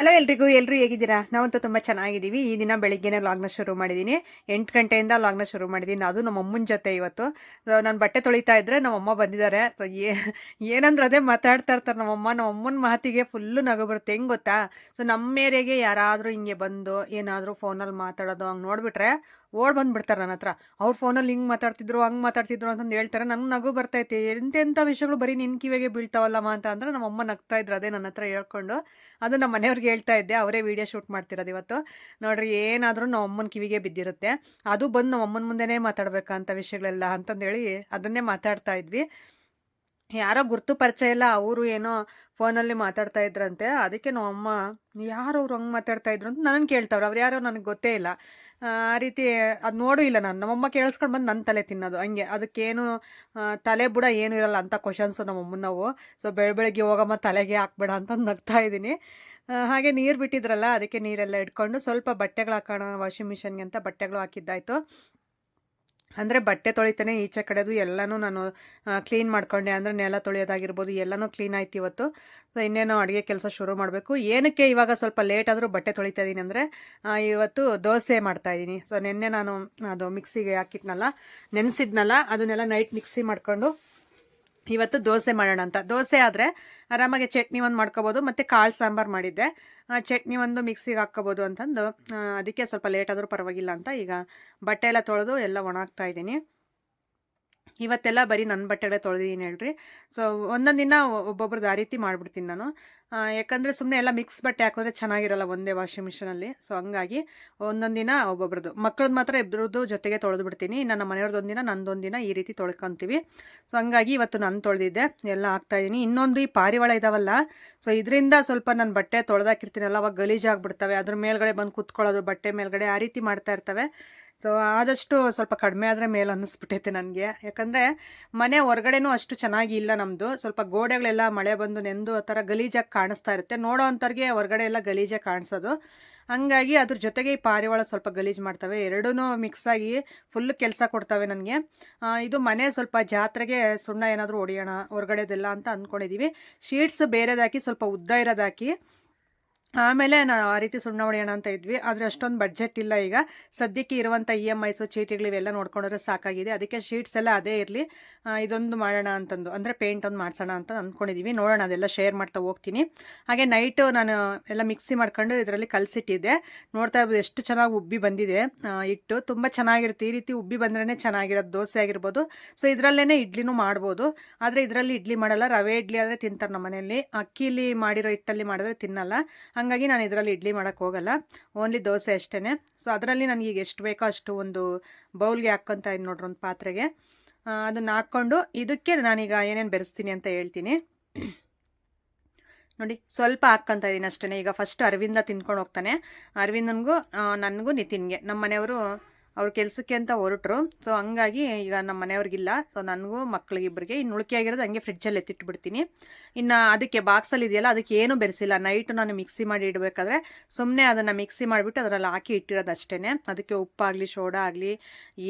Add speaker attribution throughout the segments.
Speaker 1: Hello ಎಲ್ರಿಗೂ ಎಲ್ಲರೂ ಹೇಗಿದ್ದೀರಾ? ನಾವಂತೂ ತುಂಬ ಚೆನ್ನಾಗಿದ್ದೀವಿ. ಈ ದಿನ ಬೆಳಿಗ್ಗೆನೇ ಲಾಗ್ನ ಶುರು ಮಾಡಿದ್ದೀನಿ ಎಂಟು ಗಂಟೆಯಿಂದ ಲಾಗ್ನ ಶುರು ಮಾಡಿದ್ದೀನಿ ಅದು ನಮ್ಮ ಅಮ್ಮನ ಜೊತೆ ಇವತ್ತು. ನಾನು ಬಟ್ಟೆ ತೊಳಿತಾ ಇದ್ರೆ ನಮ್ಮ ಅಮ್ಮ ಬಂದಿದ್ದಾರೆ. ಸೊ ಏ, ಏನಂದ್ರೆ ಅದೇ ಮಾತಾಡ್ತಾ ಇರ್ತಾರೆ ನಮ್ಮಮ್ಮ ನಮ್ಮ ಅಮ್ಮನ ಮಾತಿಗೆ ಫುಲ್ಲು ನಗು ಬರುತ್ತೆ. ಹೆಂಗೆ ಗೊತ್ತಾ? ಸೊ ನಮ್ಮ ಏರಿಯಾಗೆ ಯಾರಾದರೂ ಹಿಂಗೆ ಬಂದು ಏನಾದರೂ ಫೋನಲ್ಲಿ ಮಾತಾಡೋದು ಹಂಗೆ ನೋಡಿಬಿಟ್ರೆ ಓಡ್ ಬಂದ್ಬಿಡ್ತಾರೆ ನನ್ನ ಹತ್ರ. ಅವ್ರ ಫೋನಲ್ಲಿ ಹಿಂಗೆ ಮಾತಾಡ್ತಿದ್ರು, ಹಂಗೆ ಮಾತಾಡ್ತಿದ್ರು ಅಂತಂದು ಹೇಳ್ತಾರೆ. ನನಗೆ ನಗು ಬರ್ತೈತೆ. ಎಂತೆಂಥ ವಿಷಯಗಳು ಬರೀ ನಿನ್ನ ಕಿವಿಗೆ ಬೀಳ್ತಾವಲ್ಲಮ್ಮ ಅಂತ ಅಂದ್ರೆ ನಮ್ಮ ಅಮ್ಮ ನಗ್ತಾ ಇದ್ರು. ಅದೇ ನನ್ನ ಹತ್ರ ಹೇಳ್ಕೊಂಡು ಅದು ನಮ್ಮ ಮನೆಯವ್ರಿಗೆ ಹೇಳ್ತಾ ಇದ್ದೆ. ಅವರೇ ವೀಡಿಯೋ ಶೂಟ್ ಮಾಡ್ತಿರೋದು ಇವತ್ತು. ನೋಡ್ರಿ, ಏನಾದರೂ ನಮ್ಮ ಅಮ್ಮನ ಕಿವಿಗೆ ಬಿದ್ದಿರುತ್ತೆ. ಅದು ಬಂದು ನಮ್ಮ ಅಮ್ಮನ ಮುಂದೆನೇ ಮಾತಾಡ್ಬೇಕಂತ ವಿಷಯಗಳೆಲ್ಲ ಅಂತಂದೇಳಿ ಅದನ್ನೇ ಮಾತಾಡ್ತಾ ಇದ್ವಿ. ಯಾರೋ ಗುರ್ತು ಪರಿಚಯ ಇಲ್ಲ. ಅವರು ಏನೋ ಫೋನಲ್ಲಿ ಮಾತಾಡ್ತಾ ಇದ್ರಂತೆ. ಅದಕ್ಕೆ ನಮ್ಮಮ್ಮ ಯಾರು ಅವ್ರು ಹಂಗೆ ಮಾತಾಡ್ತಾ ಇದ್ರು ಅಂತ ನನಗೆ ಕೇಳ್ತಾವ್ರು. ಅವ್ರು ಯಾರೋ ನನಗೆ ಗೊತ್ತೇ ಇಲ್ಲ. ಆ ರೀತಿ ಅದು ನೋಡು ಇಲ್ಲ ನಾನು. ನಮ್ಮಮ್ಮ ಕೇಳಿಸ್ಕೊಂಡು ಬಂದು ನನ್ನ ತಲೆ ತಿನ್ನೋದು. ಹಂಗೆ. ಅದಕ್ಕೇನು ತಲೆ ಬುಡ ಏನು ಇರಲ್ಲ ಅಂತ ಕ್ವಶನ್ಸು ನಮ್ಮಮ್ಮನವು ಸೊ ಬೆಳ ಬೆಳಗ್ಗೆ ಹೋಗಮ್ಮ, ತಲೆಗೆ ಹಾಕ್ಬೇಡ ಅಂತ ನಗ್ತಾ ಇದ್ದೀನಿ. ಹಾಗೆ ನೀರು ಬಿಟ್ಟಿದ್ರಲ್ಲ, ಅದಕ್ಕೆ ನೀರೆಲ್ಲ ಇಟ್ಕೊಂಡು ಸ್ವಲ್ಪ ಬಟ್ಟೆಗಳು ಹಾಕೋಣ ವಾಷಿಂಗ್ ಮಿಷನ್ಗೆ ಅಂತ ಬಟ್ಟೆಗಳು ಹಾಕಿದ್ದಾಯಿತು. ಅಂದರೆ ಬಟ್ಟೆ ತೊಳಿತಾನೆ, ಈಚೆ ಕಡೆದು ಎಲ್ಲನೂ ನಾನು ಕ್ಲೀನ್ ಮಾಡ್ಕೊಂಡೆ. ಅಂದರೆ ನೆಲ ತೊಳೆಯೋದಾಗಿರ್ಬೋದು, ಎಲ್ಲನೂ ಕ್ಲೀನ್ ಆಯ್ತು ಇವತ್ತು. ಸೊ ಇನ್ನೇನು ಅಡುಗೆ ಕೆಲಸ ಶುರು ಮಾಡಬೇಕು. ಏನಕ್ಕೆ ಇವಾಗ ಸ್ವಲ್ಪ ಲೇಟ್ ಆದರೂ ಬಟ್ಟೆ ತೊಳಿತಾ ಇದ್ದೀನಿ ಅಂದರೆ ಇವತ್ತು ದೋಸೆ ಮಾಡ್ತಾಯಿದ್ದೀನಿ ಸೊ ನಿನ್ನೆ ನಾನು, ಅದು ಮಿಕ್ಸಿಗೆ ಹಾಕಿಟ್ನಲ್ಲ, ನೆನೆಸಿದ್ನಲ್ಲ, ಅದನ್ನೆಲ್ಲ ನೈಟ್ ಮಿಕ್ಸಿ ಮಾಡಿಕೊಂಡು ಇವತ್ತು ದೋಸೆ ಮಾಡೋಣ ಅಂತ. ದೋಸೆ ಆದರೆ ಆರಾಮಾಗಿ ಚಟ್ನಿ ಒಂದು ಮಾಡ್ಕೋಬೋದು, ಮತ್ತು ಕಾಳು ಸಾಂಬಾರು ಮಾಡಿದ್ದೆ. ಚಟ್ನಿ ಒಂದು ಮಿಕ್ಸಿಗೆ ಹಾಕ್ಕೋಬೋದು ಅಂತಂದು ಅದಕ್ಕೆ ಸ್ವಲ್ಪ ಲೇಟ್ ಆದರೂ ಪರವಾಗಿಲ್ಲ ಅಂತ ಈಗ ಬಟ್ಟೆ ಎಲ್ಲ ತೊಳೆದು ಎಲ್ಲ ಒಣಗ್ತಾ ಇದ್ದೀನಿ. ಇವತ್ತೆಲ್ಲ ಬರೀ ನನ್ನ ಬಟ್ಟೆಗಳೇ ತೊಳೆದಿದ್ದೀನಿ ಹೇಳ್ರಿ. ಸೊ ಒಂದೊಂದು ದಿನ ಒಬ್ಬೊಬ್ರದ್ದು ಆ ರೀತಿ ಮಾಡಿಬಿಡ್ತೀನಿ ನಾನು. ಯಾಕಂದರೆ ಸುಮ್ಮನೆ ಎಲ್ಲ ಮಿಕ್ಸ್ ಬಟ್ಟೆ ಹಾಕಿದ್ರೆ ಚೆನ್ನಾಗಿರಲ್ಲ ಒಂದೇ ವಾಷಿಂಗ್ ಮಿಷಿನಲ್ಲಿ ಸೊ ಹಂಗಾಗಿ ಒಂದೊಂದು ದಿನ ಒಬ್ಬೊಬ್ರದ್ದು. ಮಕ್ಕಳದ್ದು ಮಾತ್ರ ಇಬ್ಬರದ್ದು ಜೊತೆಗೆ ತೊಳೆದು ಬಿಡ್ತೀನಿ ನನ್ನ ಮನೆಯವ್ರದ್ದು ಒಂದಿನ ನಂದೊಂದು ದಿನ ಈ ರೀತಿ ತೊಳ್ಕೊತೀವಿ. ಸೊ ಹಂಗಾಗಿ ಇವತ್ತು ನಾನು ತೊಳೆದಿದ್ದೆ. ಎಲ್ಲ ಹಾಕ್ತಾಯಿದ್ದೀನಿ ಇನ್ನೊಂದು ಈ ಪಾರಿವಾಳ ಇದಾವಲ್ಲ. ಸೊ ಇದರಿಂದ ಸ್ವಲ್ಪ ನನ್ನ ಬಟ್ಟೆ ತೊಳೆದಾಕಿರ್ತೀನಲ್ಲ, ಅವಾಗ ಗಲೀಜಾಗ್ಬಿಡ್ತವೆ. ಅದ್ರ ಮೇಲ್ಗಡೆ ಬಂದು ಕುತ್ಕೊಳ್ಳೋದು, ಬಟ್ಟೆ ಮೇಲ್ಗಡೆ ಆ ರೀತಿ ಮಾಡ್ತಾ ಇರ್ತವೆ. ಸೊ ಆದಷ್ಟು ಸ್ವಲ್ಪ ಕಡಿಮೆ ಆದರೆ ಮೇಲೆ ಅನ್ನಿಸ್ಬಿಟ್ಟೈತೆ ನನಗೆ. ಯಾಕಂದರೆ ಮನೆ ಹೊರಗಡೆನೂ ಅಷ್ಟು ಚೆನ್ನಾಗಿ ಇಲ್ಲ ನಮ್ಮದು ಸ್ವಲ್ಪ ಗೋಡೆಗಳೆಲ್ಲ ಮಳೆ ಬಂದು ನೆಂದು ಆ ಥರ ಗಲೀಜಾಗಿ ಕಾಣಿಸ್ತಾ ಇರುತ್ತೆ. ನೋಡೋ ಅಂಥವ್ರಿಗೆ ಹೊರಗಡೆ ಎಲ್ಲ ಗಲೀಜಾಗಿ ಕಾಣಿಸೋದು. ಹಂಗಾಗಿ ಅದ್ರ ಜೊತೆಗೆ ಈ ಪಾರಿವಾಳ ಸ್ವಲ್ಪ ಗಲೀಜು ಮಾಡ್ತವೆ. ಎರಡೂ ಆಗಿ ಫುಲ್ ಕೆಲಸ ಕೊಡ್ತವೆ ನನಗೆ. ಇದು ಮನೆ ಸ್ವಲ್ಪ ಜಾತ್ರೆಗೆ ಸುಣ್ಣ ಏನಾದರೂ ಹೊಡಿಯೋಣ, ಹೊರಗಡೆದೆಲ್ಲ ಅಂತ ಅಂದ್ಕೊಂಡಿದ್ದೀವಿ ಶೀಟ್ಸ್ ಬೇರೆದಾಕಿ ಸ್ವಲ್ಪ ಉದ್ದ ಇರೋದಾಕಿ ಆಮೇಲೆ ನಾವು ಆ ರೀತಿ ಸುಣ್ಣ ಹೊಡೆಯೋಣ ಅಂತ ಇದ್ವಿ. ಆದರೆ ಅಷ್ಟೊಂದು ಬಡ್ಜೆಟ್ ಇಲ್ಲ ಈಗ. ಸದ್ಯಕ್ಕೆ ಇರುವಂಥ ಇ ಎಂ ಐಸು ಚೀಟಿಗಳು ಇವೆಲ್ಲ ನೋಡ್ಕೊಂಡ್ರೆ ಸಾಕಾಗಿದೆ. ಅದಕ್ಕೆ ಶೀಟ್ಸ್ ಎಲ್ಲ ಅದೇ ಇರಲಿ. ಇದೊಂದು ಮಾಡೋಣ ಅಂತಂದು. ಅಂದರೆ ಪೇಂಟ್ ಒಂದು ಮಾಡಿಸೋಣ ಅಂತ ಅಂದ್ಕೊಂಡಿದ್ದೀವಿ ನೋಡೋಣ, ಅದೆಲ್ಲ ಶೇರ್ ಮಾಡ್ತಾ ಹೋಗ್ತೀನಿ. ಹಾಗೆ ನೈಟು ನಾನು ಎಲ್ಲ ಮಿಕ್ಸಿ ಮಾಡ್ಕೊಂಡು ಇದರಲ್ಲಿ ಕಲಸಿಟ್ಟಿದ್ದೆ. ನೋಡ್ತಾ ಇರ್ಬೋದು, ಎಷ್ಟು ಚೆನ್ನಾಗಿ ಉಬ್ಬಿ ಬಂದಿದೆ ಇಟ್ಟು ತುಂಬ ಚೆನ್ನಾಗಿರುತ್ತೆ. ಈ ರೀತಿ ಉಬ್ಬಿ ಬಂದ್ರೇ ಚೆನ್ನಾಗಿರೋದು. ದೋಸೆ ಆಗಿರ್ಬೋದು. ಸೊ ಇದರಲ್ಲೇ ಇಡ್ಲಿನೂ ಮಾಡ್ಬೋದು. ಆದರೆ ಇದರಲ್ಲಿ ಇಡ್ಲಿ ಮಾಡಲ್ಲ. ರವೆ ಇಡ್ಲಿ ಆದರೆ ತಿಂತಾರೆ ನಮ್ಮ ಮನೆಯಲ್ಲಿ ಅಕ್ಕಿಲಿ ಮಾಡಿರೋ ಹಿಟ್ಟಲ್ಲಿ ಮಾಡಿದ್ರೆ ತಿನ್ನಲ್ಲ. ಹಾಗಾಗಿ ನಾನು ಇದರಲ್ಲಿ ಇಡ್ಲಿ ಮಾಡೋಕ್ಕೆ ಹೋಗಲ್ಲ. ಓನ್ಲಿ ದೋಸೆ ಅಷ್ಟೇ ಸೊ ಅದರಲ್ಲಿ ನನಗೆ ಈಗ ಎಷ್ಟು ಬೇಕೋ ಅಷ್ಟು ಒಂದು ಬೌಲ್ಗೆ ಹಾಕ್ಕೊತಾ ಇದ್ದೀನಿ ನೋಡ್ರಿ ಒಂದು ಪಾತ್ರೆಗೆ. ಅದನ್ನು ಹಾಕ್ಕೊಂಡು ಇದಕ್ಕೆ ನಾನೀಗ ಏನೇನು ಬೆರೆಸ್ತೀನಿ ಅಂತ ಹೇಳ್ತೀನಿ. ನೋಡಿ, ಸ್ವಲ್ಪ ಹಾಕ್ಕೊಂತ ಇದ್ದೀನಿ ಅಷ್ಟೇ ಈಗ ಫಸ್ಟ್ ಅರವಿಂದ ತಿನ್ಕೊಂಡು ಹೋಗ್ತಾನೆ. ಅರವಿಂದನಿಗೂ ನನಗೂ ನಿತಿನ್ಗೆ. ನಮ್ಮ ಮನೆಯವರು ಅವ್ರ ಕೆಲಸಕ್ಕೆ ಅಂತ ಹೊರಟ್ರು. ಸೊ ಹಂಗಾಗಿ ಈಗ ನಮ್ಮ ಮನೆಯವ್ರಿಗಿಲ್ಲ. ಸೊ ನನಗೂ ಮಕ್ಕಳಿಗಿಬ್ಬರಿಗೆ ಇನ್ನು ಉಳಿಕೆ ಆಗಿರೋದು ಹಂಗೆ ಫ್ರಿಡ್ಜಲ್ಲಿ ಎತ್ತಿಟ್ಬಿಡ್ತೀನಿ. ಇನ್ನು ಅದಕ್ಕೆ ಬಾಕ್ಸಲ್ಲಿ ಇದೆಯಲ್ಲ, ಅದಕ್ಕೆ ಏನೂ ಬೆರೆಸಿಲ್ಲ. ನೈಟ್ ನಾನು ಮಿಕ್ಸಿ ಮಾಡಿ ಇಡಬೇಕಾದ್ರೆ ಸುಮ್ಮನೆ ಅದನ್ನು ಮಿಕ್ಸಿ ಮಾಡಿಬಿಟ್ಟು ಅದರಲ್ಲಿ ಹಾಕಿ ಇಟ್ಟಿರೋದು ಅಷ್ಟೇ ಅದಕ್ಕೆ ಉಪ್ಪಾಗಲಿ, ಸೋಡಾ ಆಗಲಿ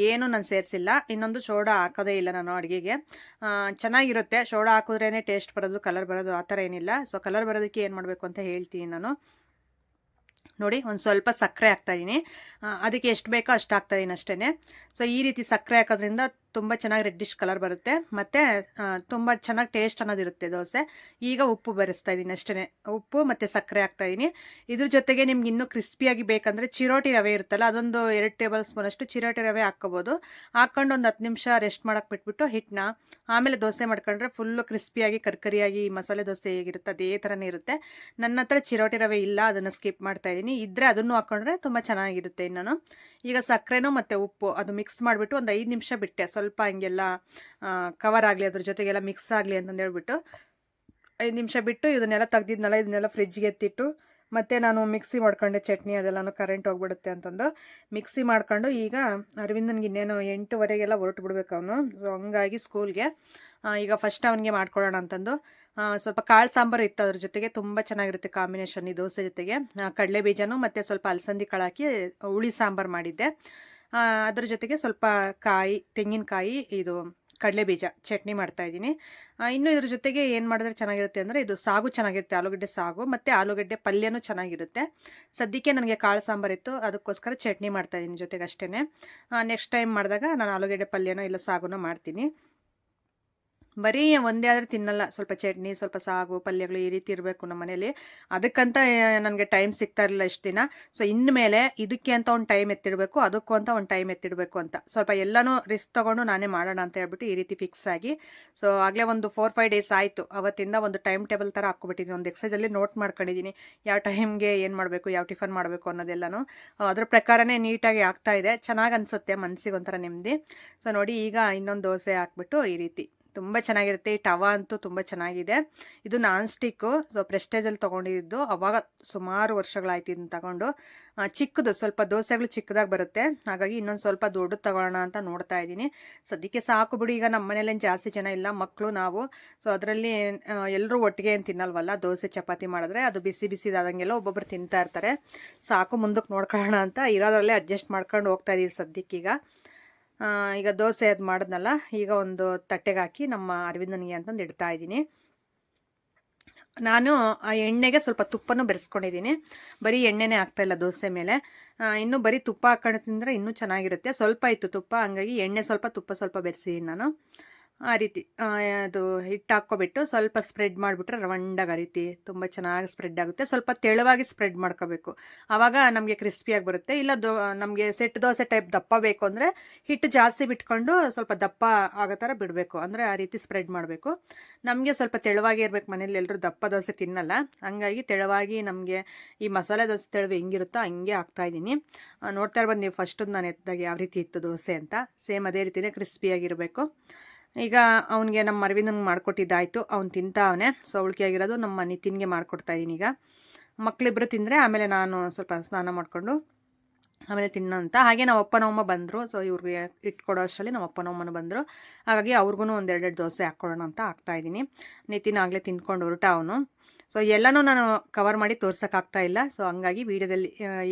Speaker 1: ಏನೂ ನಾನು ಸೇರಿಸಿಲ್ಲ. ಇನ್ನೊಂದು ಸೋಡಾ ಹಾಕೋದೇ ಇಲ್ಲ ನಾನು ಅಡುಗೆಗೆ. ಚೆನ್ನಾಗಿರುತ್ತೆ. ಸೋಡಾ ಹಾಕಿದ್ರೇ ಟೇಸ್ಟ್ ಬರೋದು ಕಲರ್ ಬರೋದು, ಆ ಥರ ಏನಿಲ್ಲ. ಸೊ ಕಲರ್ ಬರೋದಕ್ಕೆ ಏನು ಮಾಡಬೇಕು ಅಂತ ಹೇಳ್ತೀನಿ ನಾನು. ನೋಡಿ, ಒಂದು ಸ್ವಲ್ಪ ಸಕ್ಕರೆ ಹಾಕ್ತಾಯಿದ್ದೀನಿ ಅದಕ್ಕೆ ಎಷ್ಟು ಬೇಕೋ ಅಷ್ಟು ಹಾಕ್ತಾಯಿದ್ದೀನಿ ಅಷ್ಟೇ ಸೊ ಈ ರೀತಿ ಸಕ್ಕರೆ ಹಾಕೋದ್ರಿಂದ ತುಂಬ ಚೆನ್ನಾಗಿ ರೆಡ್ಡಿಶ್ ಕಲರ್ ಬರುತ್ತೆ. ಮತ್ತು ತುಂಬ ಚೆನ್ನಾಗಿ ಟೇಸ್ಟ್ ಅನ್ನೋದಿರುತ್ತೆ ದೋಸೆ. ಈಗ ಉಪ್ಪು ಬೆರೆಸ್ತಾ ಇದ್ದೀನಿ ಅಷ್ಟೇ ಉಪ್ಪು ಮತ್ತು ಸಕ್ಕರೆ ಹಾಕ್ತಾಯಿದ್ದೀನಿ ಇದ್ರ ಜೊತೆಗೆ ನಿಮ್ಗೆ ಇನ್ನೂ ಕ್ರಿಸ್ಪಿಯಾಗಿ ಬೇಕಂದರೆ ಚಿರೋಟಿ ರವೆ ಇರುತ್ತಲ್ಲ, ಅದೊಂದು ಎರಡು ಟೇಬಲ್ ಸ್ಪೂನಷ್ಟು ಚಿರೋಟಿ ರವೆ ಹಾಕ್ಕೋಬೋದು. ಹಾಕ್ಕೊಂಡು ಒಂದು ಹತ್ತು ನಿಮಿಷ ರೆಸ್ಟ್ ಮಾಡೋಕೆ ಬಿಟ್ಬಿಟ್ಟು ಹಿಟ್ಟನ್ನ ಆಮೇಲೆ ದೋಸೆ ಮಾಡ್ಕೊಂಡ್ರೆ ಫುಲ್ಲು ಕ್ರಿಸ್ಪಿಯಾಗಿ ಕರ್ಕರಿಯಾಗಿ, ಮಸಾಲೆ ದೋಸೆ ಹೇಗಿರುತ್ತೆ, ಅದೇ ಥರನೇ ಇರುತ್ತೆ. ನನ್ನ ಹತ್ರ ಚಿರೋಟಿ ರವೆ ಇಲ್ಲ, ಅದನ್ನು ಸ್ಕಿಪ್ ಮಾಡ್ತಾ ಇದ್ದೀನಿ ಇದ್ದರೆ ಅದನ್ನು ಹಾಕ್ಕೊಂಡ್ರೆ ತುಂಬ ಚೆನ್ನಾಗಿರುತ್ತೆ ಇನ್ನೂ ಈಗ ಸಕ್ಕರೆನೂ ಮತ್ತು ಉಪ್ಪು ಅದು ಮಿಕ್ಸ್ ಮಾಡಿಬಿಟ್ಟು ಒಂದು ಐದು ನಿಮಿಷ ಬಿಟ್ಟೆ. ಸ್ವಲ್ಪ ಹಿಂಗೆಲ್ಲ ಕವರ್ ಆಗಲಿ, ಅದ್ರ ಜೊತೆಗೆಲ್ಲ ಮಿಕ್ಸ್ ಆಗಲಿ ಅಂತಂದು ಹೇಳ್ಬಿಟ್ಟು ಐದು ನಿಮಿಷ ಬಿಟ್ಟು ಇದನ್ನೆಲ್ಲ ತೆಗ್ದಿದ್ನಲ್ಲ, ಇದನ್ನೆಲ್ಲ ಫ್ರಿಜ್ಗೆ ಎತ್ತಿಟ್ಟು ಮತ್ತು ನಾನು ಮಿಕ್ಸಿ ಮಾಡ್ಕೊಂಡೆ ಚಟ್ನಿ ಅದೆಲ್ಲನೂ ಕರೆಂಟ್ ಹೋಗ್ಬಿಡುತ್ತೆ ಅಂತಂದು. ಮಿಕ್ಸಿ ಮಾಡ್ಕೊಂಡು ಈಗ ಅರವಿಂದನ್ಗೆ ಇನ್ನೇನು ಎಂಟುವರೆಗೆಲ್ಲ ಹೊರಟು ಬಿಡ್ಬೇಕು ಅವನು. ಸೊ ಹಂಗಾಗಿ ಸ್ಕೂಲ್ಗೆ ಈಗ ಫಸ್ಟ್ ಅವನಿಗೆ ಮಾಡ್ಕೊಳ್ಳೋಣ ಅಂತಂದು. ಸ್ವಲ್ಪ ಕಾಳು ಸಾಂಬಾರು ಇತ್ತು ಅದ್ರ ಜೊತೆಗೆ ತುಂಬ ಚೆನ್ನಾಗಿರುತ್ತೆ ಕಾಂಬಿನೇಷನ್ ಈ ದೋಸೆ ಜೊತೆಗೆ. ಕಡಲೆ ಬೀಜನೂ ಮತ್ತು ಸ್ವಲ್ಪ ಅಲಸಂದಿ ಕಾಳು ಹಾಕಿ ಹುಳಿ ಸಾಂಬಾರು ಮಾಡಿದ್ದೆ. ಅದ್ರ ಜೊತೆಗೆ ಸ್ವಲ್ಪ ಕಾಯಿ, ತೆಂಗಿನಕಾಯಿ, ಇದು ಕಡಲೆ ಬೀಜ ಚಟ್ನಿ ಮಾಡ್ತಾ ಇದ್ದೀನಿ. ಇನ್ನು ಇದ್ರ ಜೊತೆಗೆ ಏನು ಮಾಡಿದ್ರೆ ಚೆನ್ನಾಗಿರುತ್ತೆ ಅಂದರೆ ಇದು ಸಾಗು ಚೆನ್ನಾಗಿರುತ್ತೆ, ಆಲೂಗಡ್ಡೆ ಸಾಗು ಮತ್ತು ಆಲೂಗಡ್ಡೆ ಪಲ್ಯನೂ ಚೆನ್ನಾಗಿರುತ್ತೆ. ಸದ್ಯಕ್ಕೆ ನನಗೆ ಕಾಳು ಸಾಂಬಾರು ಇತ್ತು, ಅದಕ್ಕೋಸ್ಕರ ಚಟ್ನಿ ಮಾಡ್ತಾ ಇದ್ದೀನಿ ಜೊತೆಗೆ ಅಷ್ಟೇ ನೆಕ್ಸ್ಟ್ ಟೈಮ್ ಮಾಡಿದಾಗ ನಾನು ಆಲೂಗಡ್ಡೆ ಪಲ್ಯನೋ ಇಲ್ಲ ಸಾಗುನೋ ಮಾಡ್ತೀನಿ. ಬರೀ ಒಂದೇ ಆದರೆ ತಿನ್ನಲ್ಲ. ಸ್ವಲ್ಪ ಚಟ್ನಿ, ಸ್ವಲ್ಪ ಸಾಗು, ಪಲ್ಯಗಳು ಈ ರೀತಿ ಇರಬೇಕು ನಮ್ಮ ಮನೇಲಿ ಅದಕ್ಕಂತ ನನಗೆ ಟೈಮ್ ಸಿಗ್ತಾ ಇರಲಿಲ್ಲ ಇಷ್ಟು ದಿನ. ಸೊ ಇನ್ಮೇಲೆ ಇದಕ್ಕೆ ಅಂತ ಒಂದು ಟೈಮ್ ಎತ್ತಿಡಬೇಕು, ಅದಕ್ಕೂ ಅಂತ ಒಂದು ಟೈಮ್ ಎತ್ತಿಡಬೇಕು ಅಂತ. ಸ್ವಲ್ಪ ಎಲ್ಲನೂ ರಿಸ್ಕ್ ತೊಗೊಂಡು ನಾನೇ ಮಾಡೋಣ ಅಂತ ಹೇಳ್ಬಿಟ್ಟು ಈ ರೀತಿ ಫಿಕ್ಸ್ ಆಗಿ. ಸೊ ಆಗಲೇ ಒಂದು ಫೋರ್ ಫೈವ್ ಡೇಸ್ ಆಯಿತು. ಅವತ್ತಿಂದ ಒಂದು ಟೈಮ್ ಟೇಬಲ್ ಥರ ಹಾಕ್ಕೊಬಿಟ್ಟಿದ್ದೀನಿ ಒಂದು ಎಕ್ಸೈಸಲ್ಲಿ ನೋಟ್ ಮಾಡ್ಕೊಂಡಿದ್ದೀನಿ ಯಾವ ಟೈಮ್ಗೆ ಏನು ಮಾಡಬೇಕು, ಯಾವ ಟಿಫನ್ ಮಾಡಬೇಕು ಅನ್ನೋದೆಲ್ಲನೂ. ಅದ್ರ ಪ್ರಕಾರನೇ ನೀಟಾಗಿ ಆಗ್ತಾ ಇದೆ. ಚೆನ್ನಾಗಿ ಅನಿಸುತ್ತೆ ಮನಸ್ಸಿಗೆ ಒಂಥರ ನೆಮ್ಮದಿ. ಸೊ ನೋಡಿ ಈಗ ಇನ್ನೊಂದು ದೋಸೆ ಹಾಕ್ಬಿಟ್ಟು ಈ ರೀತಿ. ತುಂಬ ಚೆನ್ನಾಗಿರುತ್ತೆ. ಈ ಟವ ಅಂತೂ ತುಂಬ ಚೆನ್ನಾಗಿದೆ. ಇದು ನಾನ್ ಸ್ಟಿಕ್ಕು ಸೊ ಪ್ರೆಸ್ಟೇಜಲ್ಲಿ ತೊಗೊಂಡಿದ್ದು. ಅವಾಗ ಸುಮಾರು ವರ್ಷಗಳಾಯ್ತು ಇದನ್ನು ತಗೊಂಡು. ಚಿಕ್ಕದು, ಸ್ವಲ್ಪ ದೋಸೆಗಳು ಚಿಕ್ಕದಾಗಿ ಬರುತ್ತೆ. ಹಾಗಾಗಿ ಇನ್ನೊಂದು ಸ್ವಲ್ಪ ದೊಡ್ಡದು ತಗೊಳ್ಳೋಣ ಅಂತ ನೋಡ್ತಾ ಇದ್ದೀನಿ. ಸದ್ಯಕ್ಕೆ ಸಾಕು ಬಿಡಿ, ಈಗ ನಮ್ಮ ಮನೇಲೇನು ಜಾಸ್ತಿ ಜನ ಇಲ್ಲ ಮಕ್ಕಳು ನಾವು. ಸೊ ಅದರಲ್ಲಿ ಎಲ್ಲರೂ ಒಟ್ಟಿಗೆ ಏನು ತಿನ್ನಲ್ವಲ್ಲ, ದೋಸೆ, ಚಪಾತಿ ಮಾಡಿದ್ರೆ ಅದು ಬಿಸಿ ಬಿಸಿದಾದಂಗೆಲ್ಲ ಒಬ್ಬೊಬ್ರು ತಿಂತಾ ಇರ್ತಾರೆ. ಸಾಕು ಮುಂದಕ್ಕೆ ನೋಡ್ಕೊಳ್ಳೋಣ ಅಂತ ಇರೋದ್ರಲ್ಲೇ ಅಡ್ಜಸ್ಟ್ ಮಾಡ್ಕೊಂಡು ಹೋಗ್ತಾ ಇದೀವಿ ಸದ್ಯಕ್ಕೀಗ. ಈಗ ದೋಸೆ ಅದು ಮಾಡಿದ್ನಲ್ಲ, ಈಗ ಒಂದು ತಟ್ಟೆಗೆ ಹಾಕಿ ನಮ್ಮ ಅರವಿಂದನಿಗೆ ಅಂತಂದು ಇಡ್ತಾ ಇದ್ದೀನಿ. ನಾನು ಆ ಎಣ್ಣೆಗೆ ಸ್ವಲ್ಪ ತುಪ್ಪನೂ ಬೆರೆಸ್ಕೊಂಡಿದ್ದೀನಿ. ಬರೀ ಎಣ್ಣೆನೇ ಇಲ್ಲ ದೋಸೆ ಮೇಲೆ. ಇನ್ನೂ ಬರೀ ತುಪ್ಪ ಹಾಕೊಂಡು ತಿಂದರೆ ಇನ್ನೂ ಚೆನ್ನಾಗಿರುತ್ತೆ. ಸ್ವಲ್ಪ ಇತ್ತು ತುಪ್ಪ, ಹಂಗಾಗಿ ಎಣ್ಣೆ ಸ್ವಲ್ಪ, ತುಪ್ಪ ಸ್ವಲ್ಪ ಬೆರೆಸಿದ್ದೀನಿ ನಾನು. ಆ ರೀತಿ ಅದು ಹಿಟ್ಟು ಹಾಕ್ಕೊಬಿಟ್ಟು ಸ್ವಲ್ಪ ಸ್ಪ್ರೆಡ್ ಮಾಡಿಬಿಟ್ರೆ ರವಂಡಾಗಿ ಆ ರೀತಿ ತುಂಬ ಚೆನ್ನಾಗಿ ಸ್ಪ್ರೆಡ್ ಆಗುತ್ತೆ. ಸ್ವಲ್ಪ ತೆಳುವಾಗಿ ಸ್ಪ್ರೆಡ್ ಮಾಡ್ಕೋಬೇಕು. ಆವಾಗ ನಮಗೆ ಕ್ರಿಸ್ಪಿಯಾಗಿ ಬರುತ್ತೆ. ಇಲ್ಲ ದೋ, ನಮಗೆ ಸೆಟ್ ದೋಸೆ ಟೈಪ್ ದಪ್ಪ ಬೇಕು ಅಂದರೆ ಹಿಟ್ಟು ಜಾಸ್ತಿ ಬಿಟ್ಕೊಂಡು ಸ್ವಲ್ಪ ದಪ್ಪ ಆಗೋ ಥರ ಬಿಡಬೇಕು. ಅಂದರೆ ಆ ರೀತಿ ಸ್ಪ್ರೆಡ್ ಮಾಡಬೇಕು. ನಮಗೆ ಸ್ವಲ್ಪ ತೆಳುವಾಗಿ ಇರಬೇಕು ಮನೇಲಿ. ಎಲ್ಲರೂ ದಪ್ಪ ದೋಸೆ ತಿನ್ನಲ್ಲ. ಹಂಗಾಗಿ ತೆಳುವಾಗಿ ನಮಗೆ ಈ ಮಸಾಲೆ ದೋಸೆ ತೆಳುವು ಹೆಂಗಿರುತ್ತೋ ಹಂಗೆ ಹಾಕ್ತಾಯಿದ್ದೀನಿ ನೋಡ್ತಾ ಇರ್ಬೋದು ನೀವು ಫಸ್ಟು ನಾನು ಎತ್ತಿದಾಗ ಯಾವ ರೀತಿ ಇತ್ತು ದೋಸೆ ಅಂತ. ಸೇಮ್ ಅದೇ ರೀತಿಯೇ ಕ್ರಿಸ್ಪಿಯಾಗಿರಬೇಕು ಈಗ ಅವನಿಗೆ ನಮ್ಮ ಅರವಿಂದನ್ಗೆ ಮಾಡಿಕೊಟ್ಟಿದ್ದಾಯಿತು, ಅವ್ನು ತಿಂತಾವನೆ. ಸೊ ಆಗಿರೋದು ನಮ್ಮ ನಿತಿನ್ಗೆ ಮಾಡಿಕೊಡ್ತಾ ಇದ್ದೀನಿ ಈಗ. ಮಕ್ಕಳಿಬ್ಬರು ತಿಂದರೆ ಆಮೇಲೆ ನಾನು ಸ್ವಲ್ಪ ಸ್ನಾನ ಮಾಡಿಕೊಂಡು ಆಮೇಲೆ ತಿನ್ನೋಂತ. ಹಾಗೆ ನಮ್ಮ ಅಪ್ಪನವಮ್ಮ ಬಂದರು. ಸೊ ಇವ್ರಿಗೆ ಇಟ್ಕೊಡೋ ಅಷ್ಟರಲ್ಲಿ ನಮ್ಮ ಅಪ್ಪನವಮ್ಮನ ಬಂದರು. ಹಾಗಾಗಿ ಅವ್ರಿಗೂ ಒಂದೆರಡೆರಡು ದೋಸೆ ಹಾಕ್ಕೊಡೋಣ ಅಂತ ಹಾಕ್ತಾಯಿದ್ದೀನಿ ನಿತಿನ್ ಆಗಲೇ ತಿಂದ್ಕೊಂಡು ಹೊರಟ ಅವನು. ಸೊ ಎಲ್ಲನೂ ನಾನು ಕವರ್ ಮಾಡಿ ತೋರ್ಸೋಕ್ಕಾಗ್ತಾ ಇಲ್ಲ. ಸೊ ಹಂಗಾಗಿ ವೀಡಿಯೋದಲ್ಲಿ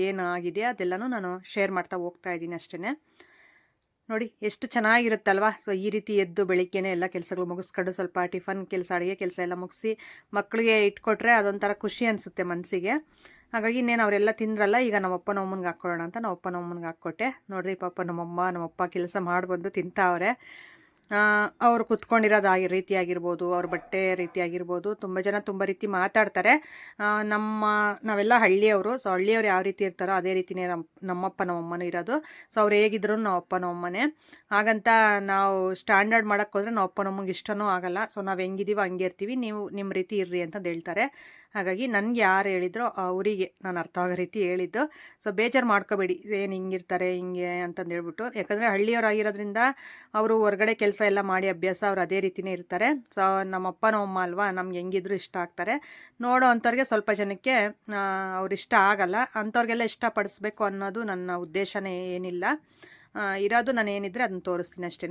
Speaker 1: ಏನು ಆಗಿದೆ ಅದೆಲ್ಲನೂ ನಾನು ಶೇರ್ ಮಾಡ್ತಾ ಹೋಗ್ತಾ ಇದ್ದೀನಿ ಅಷ್ಟೇ ನೋಡಿ, ಎಷ್ಟು ಚೆನ್ನಾಗಿರುತ್ತಲ್ವಾ? ಸೊ ಈ ರೀತಿ ಎದ್ದು ಬೆಳಿಗ್ಗೆನೆ ಎಲ್ಲ ಕೆಲಸಗಳು ಮುಗಿಸ್ಕೊಂಡು ಸ್ವಲ್ಪ ಟಿಫನ್ ಕೆಲಸ, ಅಡುಗೆ ಕೆಲಸ ಎಲ್ಲ ಮುಗಿಸಿ ಮಕ್ಕಳಿಗೆ ಇಟ್ಕೊಟ್ರೆ ಅದೊಂಥರ ಖುಷಿ ಅನಿಸುತ್ತೆ ಮನಸ್ಸಿಗೆ ಹಾಗಾಗಿ ಇನ್ನೇನು ಅವರೆಲ್ಲ ತಿಂದ್ರಲ್ಲ, ಈಗ ನಮ್ಮಪ್ಪ ನಮ್ಮಮ್ಮನಿಗೆ ಹಾಕ್ಕೊಳ್ಳೋಣ ಅಂತ ನಮ್ಮಪ್ಪ ನಮ್ಮಮ್ಮನಿಗೆ ಹಾಕ್ಕೊಟ್ಟೆ. ನೋಡ್ರಿ ಪಾಪ ನಮ್ಮಮ್ಮ, ನಮ್ಮಪ್ಪ ಕೆಲಸ ಮಾಡಿಬಂದು ತಿಂತಾವ್ರೆ. ಅವರು ಕುತ್ಕೊಂಡಿರೋದು ಆ ರೀತಿಯಾಗಿರ್ಬೋದು, ಅವ್ರ ಬಟ್ಟೆ ರೀತಿಯಾಗಿರ್ಬೋದು, ತುಂಬ ಜನ ತುಂಬ ರೀತಿ ಮಾತಾಡ್ತಾರೆ. ನಮ್ಮ, ನಾವೆಲ್ಲ ಹಳ್ಳಿಯವರು, ಸೊ ಹಳ್ಳಿಯವ್ರು ಯಾವ ರೀತಿ ಇರ್ತಾರೋ ಅದೇ ರೀತಿಯೇ ನಮ್ಮ ನಮ್ಮಪ್ಪ, ನಮ್ಮಮ್ಮನೂ ಇರೋದು. ಸೊ ಅವ್ರು ಹೇಗಿದ್ರು ನಮ್ಮಪ್ಪ ನಮ್ಮಮ್ಮನೇ. ಹಾಗಂತ ನಾವು ಸ್ಟ್ಯಾಂಡರ್ಡ್ ಮಾಡೋಕ್ಕೆ ಹೋದರೆ ನಮ್ಮ ಅಪ್ಪ, ನಮ್ಮಗೆ ಇಷ್ಟನೂ ಆಗಲ್ಲ. ಸೊ ನಾವು ಹೆಂಗಿದೀವೋ ಹಂಗೆ ಇರ್ತೀವಿ. ನೀವು ನಿಮ್ಮ ರೀತಿ ಇರ್ರಿ ಅಂತ ಹೇಳ್ತಾರೆ. ಹಾಗಾಗಿ ನನಗೆ ಯಾರು ಹೇಳಿದ್ರೋ ಅವರಿಗೆ ನಾನು ಅರ್ಥ ಆಗೋ ರೀತಿ ಹೇಳಿದ್ದು. ಸೊ ಬೇಜಾರು ಮಾಡ್ಕೋಬೇಡಿ. ಏನು ಹಿಂಗಿರ್ತಾರೆ ಹಿಂಗೆ ಅಂತಂದು ಹೇಳ್ಬಿಟ್ಟು. ಯಾಕಂದರೆ ಹಳ್ಳಿಯವರಾಗಿರೋದ್ರಿಂದ ಅವರು ಹೊರಗಡೆ ಕೆಲಸ ಎಲ್ಲ ಮಾಡಿ ಅಭ್ಯಾಸ ಅವ್ರು ಅದೇ ರೀತಿಯೇ ಇರ್ತಾರೆ. ಸೊ ನಮ್ಮಪ್ಪ ಅಮ್ಮ ಅಲ್ವಾ, ನಮ್ಗೆ ಹೆಂಗಿದ್ರು ಇಷ್ಟ ಆಗ್ತಾರೆ. ನೋಡೋ ಅಂಥವ್ರಿಗೆ ಸ್ವಲ್ಪ ಜನಕ್ಕೆ ಅವ್ರು ಇಷ್ಟ ಆಗಲ್ಲ. ಅಂಥವ್ರಿಗೆಲ್ಲ ಇಷ್ಟಪಡಿಸ್ಬೇಕು ಅನ್ನೋದು ನನ್ನ ಉದ್ದೇಶನೇ ಏನಿಲ್ಲ. ಇರೋದು ನಾನು ಏನಿದ್ರೆ ಅದನ್ನ ತೋರಿಸ್ತೀನಿ ಅಷ್ಟೇ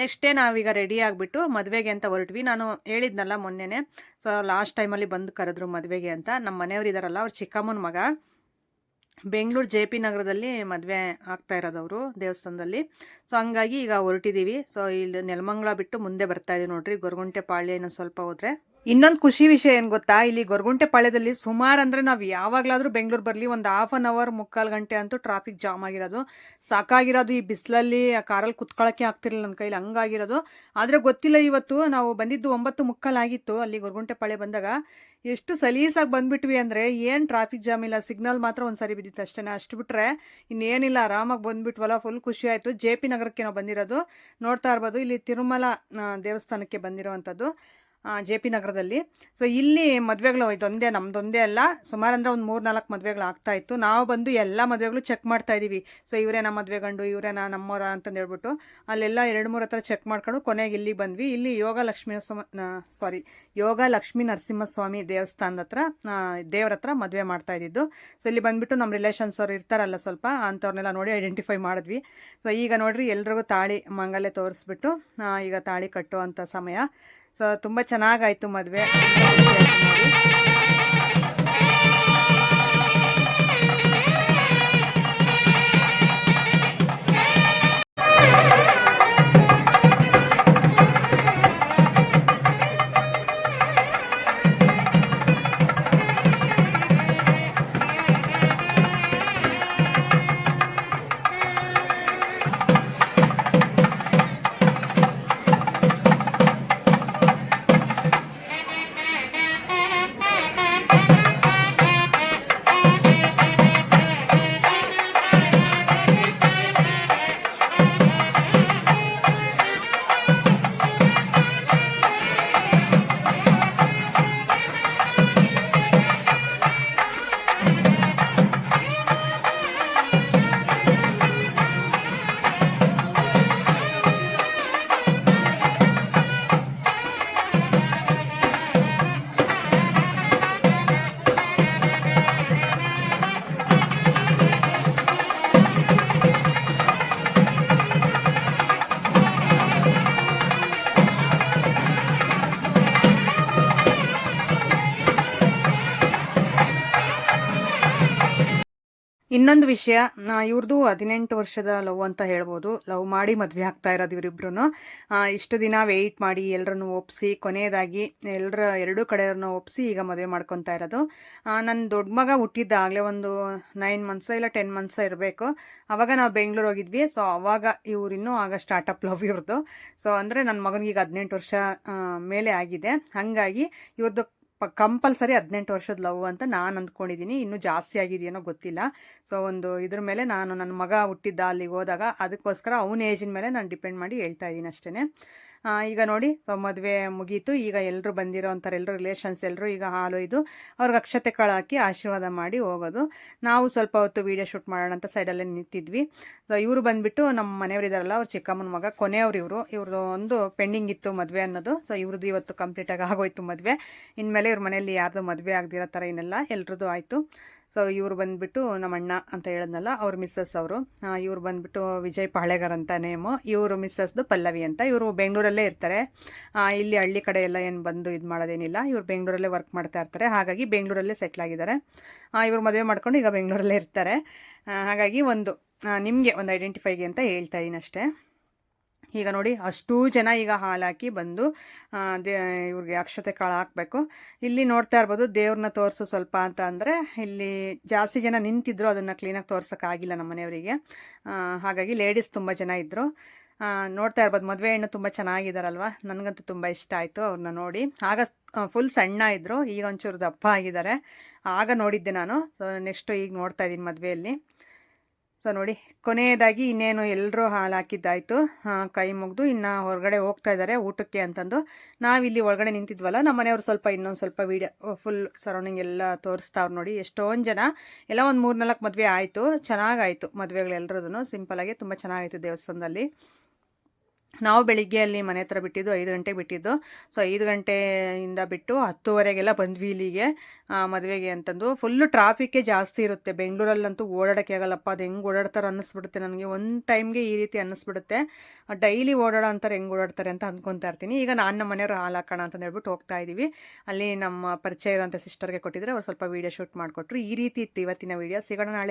Speaker 1: ನೆಕ್ಸ್ಟ್ ನಾವೀಗ ರೆಡಿ ಆಗಿಬಿಟ್ಟು ಮದುವೆಗೆ ಅಂತ ಹೊರಟ್ವಿ. ನಾನು ಹೇಳಿದ್ನಲ್ಲ ಮೊನ್ನೆನೆ ಸೊ ಲಾಸ್ಟ್ ಟೈಮಲ್ಲಿ ಬಂದು ಕರೆದ್ರು ಮದುವೆಗೆ ಅಂತ. ನಮ್ಮ ಮನೆಯವ್ರು ಇದ್ದಾರಲ್ಲ ಅವ್ರು ಚಿಕ್ಕಮ್ಮನ ಮಗ. ಬೆಂಗಳೂರು ಜೆ ಪಿ ನಗರದಲ್ಲಿ ಮದುವೆ ಆಗ್ತಾ ಇರೋದವರು ದೇವಸ್ಥಾನದಲ್ಲಿ. ಸೊ ಹಂಗಾಗಿ ಈಗ ಹೊರಟಿದ್ದೀವಿ ಸೊ ಇಲ್ಲಿ ನೆಲಮಂಗ್ಲ ಬಿಟ್ಟು ಮುಂದೆ ಬರ್ತಾ ಇದೀವಿ ನೋಡ್ರಿ. ಗೊರಗುಂಟೆ ಪಾಳ್ಯ ಇನ್ನೊಂದು ಸ್ವಲ್ಪ ಹೋದ್ರೆ. ಇನ್ನೊಂದು ಖುಷಿ ವಿಷಯ ಏನು ಗೊತ್ತಾ? ಇಲ್ಲಿ ಗೊರಗುಂಟೆ ಪಾಳ್ಯದಲ್ಲಿ ಸುಮಾರು ಅಂದರೆ ನಾವು ಯಾವಾಗಲಾದರೂ ಬೆಂಗಳೂರು ಬರಲಿ ಒಂದು ಹಾಫ್ ಅನ್ ಅವರ್ ಮುಕ್ಕಾಲು ಗಂಟೆ ಅಂತೂ ಟ್ರಾಫಿಕ್ ಜಾಮ್ ಆಗಿರೋದು. ಸಾಕಾಗಿರೋದು ಈ ಬಿಸಿಲಲ್ಲಿ ಕಾರಲ್ಲಿ ಕುತ್ಕೊಳ್ಳೋಕ್ಕೆ ಆಗ್ತಿರಲಿಲ್ಲ ನನ್ನ ಕೈಲಿ, ಹಂಗಾಗಿರೋದು. ಆದರೆ ಗೊತ್ತಿಲ್ಲ ಇವತ್ತು, ನಾವು ಬಂದಿದ್ದು ಒಂಬತ್ತು ಮುಕ್ಕಾಲಾಗಿತ್ತು ಅಲ್ಲಿ ಗೊರಗುಂಟೆ ಪಾಳ್ಯ ಬಂದಾಗ. ಎಷ್ಟು ಸಲೀಸಾಗಿ ಬಂದ್ಬಿಟ್ವಿ ಅಂದರೆ ಏನು ಟ್ರಾಫಿಕ್ ಜಾಮ್ ಇಲ್ಲ ಸಿಗ್ನಲ್ ಮಾತ್ರ ಒಂದು ಬಿದ್ದಿತ್ತು ಅಷ್ಟೇ. ಅಷ್ಟು ಬಿಟ್ಟರೆ ಇನ್ನೇನಿಲ್ಲ, ಆರಾಮಾಗಿ ಬಂದ್ಬಿಟ್ವಲ್ಲ ಫುಲ್ ಖುಷಿ ಆಯಿತು. ಜೆ ಪಿ ನಗರಕ್ಕೆ ನಾವು ಬಂದಿರೋದು. ನೋಡ್ತಾ ಇರ್ಬೋದು, ಇಲ್ಲಿ ತಿರುಮಲ ದೇವಸ್ಥಾನಕ್ಕೆ ಬಂದಿರೋವಂಥದ್ದು. ಜೆ ಪಿ ನಗರದಲ್ಲಿ. ಸೊ ಇಲ್ಲಿ ಮದುವೆಗಳು ಇದೊಂದೇ ನಮ್ದೊಂದೇ ಅಲ್ಲ. ಸುಮಾರು ಅಂದರೆ ಒಂದು ಮೂರು ನಾಲ್ಕು ಮದುವೆಗಳು ಆಗ್ತಾ ಇತ್ತು. ನಾವು ಬಂದು ಎಲ್ಲ ಮದುವೆಗಳು ಚೆಕ್ ಮಾಡ್ತಾ ಇದ್ದೀವಿ ಸೊ ಇವರೇ ನಮ್ಮ ಮದುವೆ ಗಂಡು, ಇವರೇನ ನಮ್ಮವರ ಅಂತಂದು ಹೇಳ್ಬಿಟ್ಟು ಅಲ್ಲೆಲ್ಲ ಎರಡು ಮೂರು ಹತ್ರ ಚೆಕ್ ಮಾಡ್ಕೊಂಡು ಕೊನೆಗೆ ಇಲ್ಲಿ ಬಂದ್ವಿ. ಇಲ್ಲಿ ಯೋಗ ಲಕ್ಷ್ಮೀ ಸಾರಿ ಯೋಗ ಲಕ್ಷ್ಮೀ ನರಸಿಂಹಸ್ವಾಮಿ ದೇವಸ್ಥಾನದ ಹತ್ರ ದೇವ್ರ ಹತ್ರ ಮದುವೆ ಮಾಡ್ತಾ ಇದ್ದಿದ್ದು. ಸೊ ಇಲ್ಲಿ ಬಂದುಬಿಟ್ಟು ನಮ್ಮ ರಿಲೇಷನ್ಸ್ ಅವ್ರು ಇರ್ತಾರಲ್ಲ ಸ್ವಲ್ಪ ಅಂಥವ್ರನ್ನೆಲ್ಲ ನೋಡಿ ಐಡೆಂಟಿಫೈ ಮಾಡಿದ್ವಿ. ಸೊ ಈಗ ನೋಡ್ರಿ ಎಲ್ರಿಗೂ ತಾಳಿ ಮಂಗಲೆ ತೋರಿಸ್ಬಿಟ್ಟು ಈಗ ತಾಳಿ ಕಟ್ಟುವಂಥ ಸಮಯ. ಸೊ ತುಂಬ ಚೆನ್ನಾಗಾಯಿತು ಮದುವೆ. ಇನ್ನೊಂದು ವಿಷಯ ಇವ್ರದ್ದು ಹದಿನೆಂಟು ವರ್ಷದ ಲವ್ ಅಂತ ಹೇಳ್ಬೋದು. ಲವ್ ಮಾಡಿ ಮದುವೆ ಆಗ್ತಾ ಇರೋದು ಇವರಿಬ್ರು ಇಷ್ಟು ದಿನ ವೆಯ್ಟ್ ಮಾಡಿ ಎಲ್ಲರನ್ನು ಒಪ್ಪಿಸಿ ಕೊನೆಯದಾಗಿ ಎಲ್ಲರ ಎರಡೂ ಕಡೆಯವ್ರನ್ನ ಒಪ್ಪಿಸಿ ಈಗ ಮದುವೆ ಮಾಡ್ಕೊತಾ ಇರೋದು. ನನ್ನ ದೊಡ್ಡ ಮಗ ಹುಟ್ಟಿದ್ದಾಗಲೇ ಒಂದು ನೈನ್ ಮಂತ್ಸ ಇಲ್ಲ ಟೆನ್ ಮಂತ್ಸ ಇರಬೇಕು. ಅವಾಗ ನಾವು ಬೆಂಗಳೂರು ಹೋಗಿದ್ವಿ. ಸೊ ಅವಾಗ ಇವ್ರಿನ್ನೂ ಆಗ ಸ್ಟಾರ್ಟಪ್ ಲವ್ ಇವ್ರದ್ದು ಸೊ ಅಂದರೆ ನನ್ನ ಮಗನಿಗೆ ಈಗ ಹದಿನೆಂಟು ವರ್ಷ ಮೇಲೆ ಆಗಿದೆ. ಹಾಗಾಗಿ ಇವ್ರದ್ದು ಪ, ಕಂಪಲ್ಸರಿ ಹದಿನೆಂಟು ವರ್ಷದ ಲವ್ ಅಂತ ನಾನು ಅಂದ್ಕೊಂಡಿದ್ದೀನಿ ಇನ್ನೂ ಜಾಸ್ತಿ ಆಗಿದೆಯೇನೋ ಗೊತ್ತಿಲ್ಲ. ಸೊ, ಒಂದು ಇದ್ರ ಮೇಲೆ ನಾನು ನನ್ನ ಮಗ ಹುಟ್ಟಿದ್ದ ಅಲ್ಲಿಗೆ ಹೋದಾಗ ಅದಕ್ಕೋಸ್ಕರ ಅವನ ಏಜಿನ ಮೇಲೆ ನಾನು ಡಿಪೆಂಡ್ ಮಾಡಿ ಹೇಳ್ತಾ ಇದ್ದೀನಿ ಅಷ್ಟೇ ಈಗ ನೋಡಿ, ಸೊ, ಮದುವೆ ಮುಗೀತು. ಈಗ ಎಲ್ಲರೂ ಬಂದಿರೋ ಅಂತಾರೆ ಎಲ್ಲರೂ ರಿಲೇಷನ್ಸ್ ಎಲ್ಲರೂ ಈಗ ಹಾಲು ಇದು ಅವ್ರಿಗೆ ಅಕ್ಷತೆ ಹಾಕಿ ಆಶೀರ್ವಾದ ಮಾಡಿ ಹೋಗೋದು. ನಾವು ಸ್ವಲ್ಪ ಹೊತ್ತು ವೀಡಿಯೋ ಶೂಟ್ ಮಾಡೋಣ ಅಂತ ಸೈಡಲ್ಲೇ ನಿಂತಿದ್ವಿ. ಸೊ, ಇವರು ಬಂದುಬಿಟ್ಟು ನಮ್ಮ ಮನೆಯವರು ಇದ್ದಾರಲ್ಲ ಅವ್ರ ಚಿಕ್ಕಮ್ಮನ ಮಗ, ಕೊನೆಯವ್ರು ಇವರು. ಇವ್ರದ್ದು ಒಂದು ಪೆಂಡಿಂಗ್ ಇತ್ತು ಮದುವೆ ಅನ್ನೋದು. ಸೊ ಇವ್ರದ್ದು ಇವತ್ತು ಕಂಪ್ಲೀಟಾಗಿ ಆಗೋಯ್ತು ಮದುವೆ. ಇನ್ಮೇಲೆ ಇವ್ರ ಮನೆಯಲ್ಲಿ ಯಾರ್ದು ಮದುವೆ ಆಗದಿರೋ ಥರ ಏನೆಲ್ಲ. ಎಲ್ರದ್ದು ಆಯಿತು. ಸೊ ಇವರು ಬಂದುಬಿಟ್ಟು ನಮ್ಮ ಅಣ್ಣ ಅಂತ ಹೇಳಿದ್ನಲ್ಲ, ಅವ್ರ ಮಿಸ್ಸಸ್ ಅವರು. ಇವರು ಬಂದುಬಿಟ್ಟು ವಿಜಯ್ ಪಾಳೆಗಾರ್ ಅಂತ ನೇಮು ಇವರು ಮಿಸ್ಸಸ್ದು ಪಲ್ಲವಿ ಅಂತ. ಇವರು ಬೆಂಗಳೂರಲ್ಲೇ ಇರ್ತಾರೆ. ಇಲ್ಲಿ ಹಳ್ಳಿ ಕಡೆ ಎಲ್ಲ ಏನು ಬಂದು ಇದು ಮಾಡೋದೇನಿಲ್ಲ. ಇವರು ಬೆಂಗಳೂರಲ್ಲೇ ವರ್ಕ್ ಮಾಡ್ತಾ ಇರ್ತಾರೆ. ಹಾಗಾಗಿ ಬೆಂಗಳೂರಲ್ಲೇ ಸೆಟ್ಲ್ ಆಗಿದ್ದಾರೆ. ಇವರು ಮದುವೆ ಮಾಡ್ಕೊಂಡು ಈಗ ಬೆಂಗಳೂರಲ್ಲೇ ಇರ್ತಾರೆ. ಹಾಗಾಗಿ ಒಂದು ನಿಮಗೆ ಒಂದು ಐಡೆಂಟಿಫೈಗೆ ಅಂತ ಹೇಳ್ತಾ ಇದ್ದೀನಿ ಅಷ್ಟೇ ಈಗ ನೋಡಿ, ಅಷ್ಟೂ ಜನ ಈಗ ಹಾಲು ಹಾಕಿ ಬಂದು ದೇ, ಇವ್ರಿಗೆ ಅಕ್ಷತೆ ಕಾಳು ಹಾಕಬೇಕು. ಇಲ್ಲಿ ನೋಡ್ತಾ ಇರ್ಬೋದು ದೇವ್ರನ್ನ ತೋರಿಸು ಸ್ವಲ್ಪ ಅಂತ ಅಂದರೆ, ಇಲ್ಲಿ ಜಾಸ್ತಿ ಜನ ನಿಂತಿದ್ರು, ಅದನ್ನು ಕ್ಲೀನಾಗಿ ತೋರ್ಸೋಕ್ಕಾಗಿಲ್ಲ ನಮ್ಮ ಮನೆಯವರಿಗೆ. ಹಾಗಾಗಿ ಲೇಡೀಸ್ ತುಂಬ ಜನ ಇದ್ದರು ನೋಡ್ತಾ ಇರ್ಬೋದು, ಮದುವೆ ಹೆಣ್ಣು ತುಂಬ ಚೆನ್ನಾಗಿದ್ದಾರಲ್ವ ನನಗಂತೂ ತುಂಬ ಇಷ್ಟ ಆಯಿತು ಅವ್ರನ್ನ ನೋಡಿ. ಆಗ ಫುಲ್ ಸಣ್ಣ ಇದ್ದರು ಈಗ ಒಂಚೂರು ದಪ್ಪ ಆಗಿದ್ದಾರೆ ಆಗ ನೋಡಿದ್ದೆ ನಾನು. ನೆಕ್ಸ್ಟು ಈಗ ನೋಡ್ತಾ ಇದ್ದೀನಿ ಮದುವೆಯಲ್ಲಿ. ಸೊ ನೋಡಿ, ಕೊನೆಯದಾಗಿ ಇನ್ನೇನು ಎಲ್ಲರೂ ಹಾಲು ಹಾಕಿದ್ದಾಯಿತು ಕೈ ಮುಗಿದು ಇನ್ನು ಹೊರಗಡೆ ಹೋಗ್ತಾ ಇದ್ದಾರೆ ಊಟಕ್ಕೆ ಅಂತಂದು. ನಾವಿಲ್ಲಿ ಒಳಗಡೆ ನಿಂತಿದ್ವಲ್ಲ ನಮ್ಮ ಮನೆಯವರು ಸ್ವಲ್ಪ ಇನ್ನೊಂದು ಸ್ವಲ್ಪ ವೀಡಿಯೋ ಫುಲ್ ಸರೌಂಡಿಂಗ್ ಎಲ್ಲ ತೋರಿಸ್ತಾವ್ರು ನೋಡಿ, ಎಷ್ಟೊಂದು ಜನ. ಎಲ್ಲ ಒಂದು ಮೂರು ನಾಲ್ಕು ಮದುವೆ ಆಯಿತು ಚೆನ್ನಾಗಾಯಿತು ಸಿಂಪಲ್ ಸಿಂಪಲಾಗಿ ತುಂಬ ಚೆನ್ನಾಗಾಯಿತು ದೇವಸ್ಥಾನದಲ್ಲಿ. ನಾವು ಬೆಳಿಗ್ಗೆ ಅಲ್ಲಿ ಮನೆ ಹತ್ರ ಬಿಟ್ಟಿದ್ದು ಐದು ಗಂಟೆಗೆ ಬಿಟ್ಟಿದ್ದು. ಸೊ ಐದು ಗಂಟೆಯಿಂದ ಬಿಟ್ಟು ಹತ್ತುವರೆಗೆಲ್ಲ ಬಂದ್ವಿ ಇಲ್ಲಿಗೆ. ಮದುವೆಗೆ ಅಂತಂದು. ಫುಲ್ಲು ಟ್ರಾಫಿಕ್ಕೇ ಜಾಸ್ತಿ ಇರುತ್ತೆ. ಬೆಂಗಳೂರಲ್ಲಂತೂ ಓಡಾಡೋಕ್ಕೆ ಆಗಲ್ಲಪ್ಪ. ಅದು ಹೆಂಗೆ ಓಡಾಡ್ತಾರೆ ಅನ್ನಿಸ್ಬಿಡುತ್ತೆ ನನಗೆ. ಒಂದು ಟೈಮ್ಗೆ ಈ ರೀತಿ ಅನ್ನಿಸ್ಬಿಡುತ್ತೆ. ಡೈಲಿ ಓಡಾಡೋ ಅಂತಾರೆ ಹೆಂಗೆ ಓಡಾಡ್ತಾರೆ ಅಂತ ಅಂದ್ಕೊತಾ ಇರ್ತೀನಿ. ಈಗ ನಾನು ನಮ್ಮ ಮನೆಯವರು ಹಾಲು ಹಾಕೋಣ ಅಂತ ಹೇಳ್ಬಿಟ್ಟು ಹೋಗ್ತಾ ಇದ್ದೀವಿ ಅಲ್ಲಿ ನಮ್ಮ ಪರಿಚಯ ಇರುವಂಥ ಸಿಸ್ಟರ್ಗೆ ಕೊಟ್ಟಿದ್ರೆ ಅವ್ರು ಸ್ವಲ್ಪ ವೀಡಿಯೋ ಶೂಟ್ ಮಾಡಿಕೊಟ್ರು. ಈ ರೀತಿ ಇತ್ತು ಇವತ್ತಿನ ವೀಡಿಯೋ ಸಿಗೋಣ ನಾಳೆ.